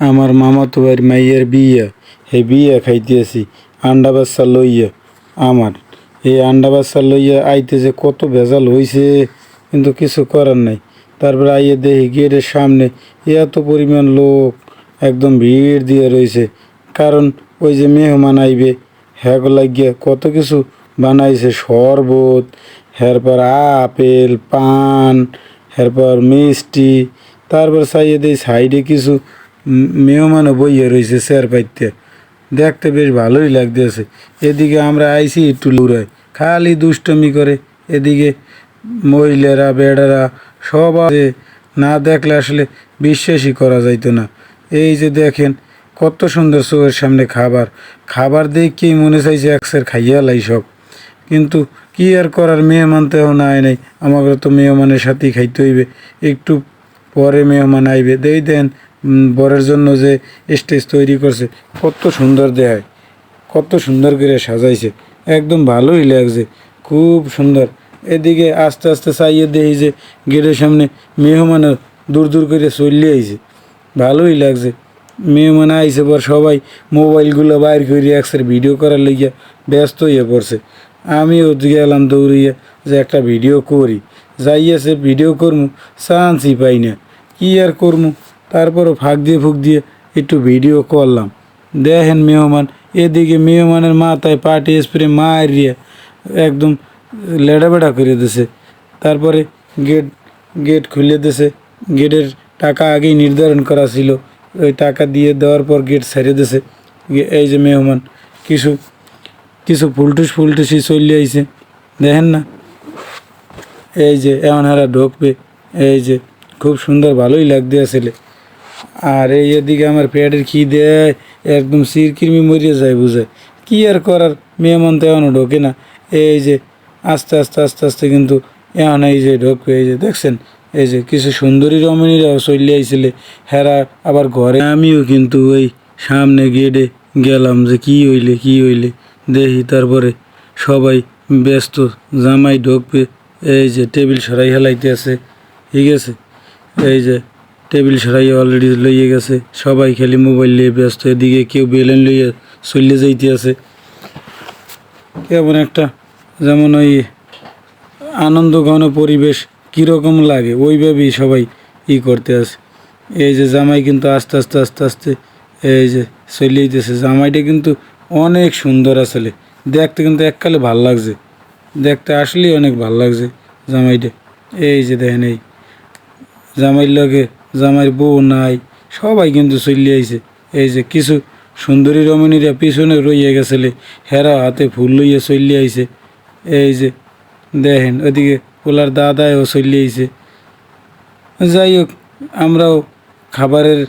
আমার মামাতো ভাইয়ের মাইয়ের বিয়ে। এই বিয়ে খাইতেছি, আন্ডা বাচ্চা লইয়া। আমার, এই আন্ডা বাচ্চা লইয়া আইতে যে কত ভেজাল হইছে, কিন্তু কিছু করার নাই। তারপরে আইয়ে দেখি গেটের সামনে এত পরিমাণ লোক, একদম ভিড় দিয়ে রয়েছে কারণ ওই যে মেহমান আইবে, হ্যাগ লাগিয়া কত কিছু বানাইছে, শরবত এরপর আপেল, পান এরপর মিষ্টি। তারপর সাইয়ে দেই সাইডে কিছু মেহমানও বইয়ে রয়েছে স্যার পাইতে। দেখতে বেশ ভালোই লাগতেছে। এদিকে আমরা আইসি একটু লুড়াই খালি দুষ্টমি করে। এদিকে মহিলারা, বেড়ারা সব না দেখলে আসলে বিশ্বাসই করা যাইতো না। এই যে দেখেন, কত সুন্দর চোখের সামনে খাবার। খাবার দেখেই মনে চাইছে একসের খাইয়া লাই সব। কিন্তু কি আর করার, মেহমান তো এখন আয় নাই। আমাকে তো মেহমানের সাথেই খাইতে হইবে। একটু পরে মেহমান আইবে। দেই দেন বরের জন্য যে স্টেজ তৈরি করছে, কত সুন্দর দেখায়, কত সুন্দর করে সাজাইছে, একদম ভালোই লাগছে, খুব সুন্দর। এদিকে আস্তে আস্তে চাইয়ে দেখি যে গেটের সামনে মেহমানের দূর দূর করে চললে আইছে। ভালোই লাগছে। মেহমান আইসে পর সবাই মোবাইলগুলো বাইর করে একসাথে ভিডিও করার লেগে ব্যস্ত হয়ে পড়ছে। আমিও গেলাম দৌড়িয়ে যে একটা ভিডিও করি। যাইয়াছে ভিডিও করমু, চান্সই পাই না। কী আর করমু? তারপরও ফাঁক দিয়ে ফুক দিয়ে একটু ভিডিও করলাম। দেখেন মেহমান, এদিকে মেহমানের মাথায় পাটি স্প্রে মারিয়ে একদম লেড়াবেড়া করে দিছে। তারপরে গেট গেট খুলে দিছে। গেটের টাকা আগেই নির্ধারণ করা ছিল। ওই টাকা দিয়ে দেওয়ার পর গেট ছেড়ে দিছে। এই যে মেহমান, কিছু কিছু ফুলটুস ফুলটুসি চলে আইছে। দেখেন না? এই যে এমন হারা ঢোকবে। এই যে খুব সুন্দর ভালোই লাগতে আসলে আর এই এদিকে আমার পেটের খি দেয় একদম সিরকিরমি মরিয়ে যায় বুঝে। কি আর করার মেহমান তো এখনও ঢোকে না। এই যে, আস্তে আস্তে আস্তে আস্তে কিন্তু এখন এই যে ঢোকবে এই যে দেখছেন, এই যে কিছু সুন্দরী রমণীরাও চলে আইছিলে হেরা আবার ঘরে। আমিও কিন্তু ওই সামনে গেটে গেলাম যে কি হইলে কি হইলে। দেখি তারপরে সবাই ব্যস্ত, জামাই ঢোকবে, এই যে টেবিল সরাই হেলাইতে আছে, ঠিক আছে? এই যে টেবিল সরাই অলরেডি লইয়ে গেছে। সবাই খালি মোবাইল নিয়ে ব্যস্ত। এদিকে কেউ বেলেন লইয়ে চলে যাইতে আছে। কেমন একটা যেমন ওই আনন্দ ঘন পরিবেশ কীরকম লাগে, ওইভাবেই সবাই ই করতে আছে। এই যে জামাই কিন্তু আস্তে আস্তে আস্তে আস্তে এই যে চলে যেতেছে জামাইটা কিন্তু অনেক সুন্দর আসলে। দেখতে কিন্তু এককালে ভালো লাগছে। দেখতে আসলেই অনেক ভালো লাগছে জামাইটা। এই যে দেখেন এই জামাইর লগে জামাইর বউ নাই, সবাই কিন্তু চলে আইছে। এই যে কিছু সুন্দরী রমণীরা পিছনে রইয়া গেছিলে, হেরা হাতে ফুল লইয়া চলে আইছে। এই যে দেখেন, ওদিকে ওলার দাদায়ও চলে আইছে। যাই হোক, আমরাও খাবারের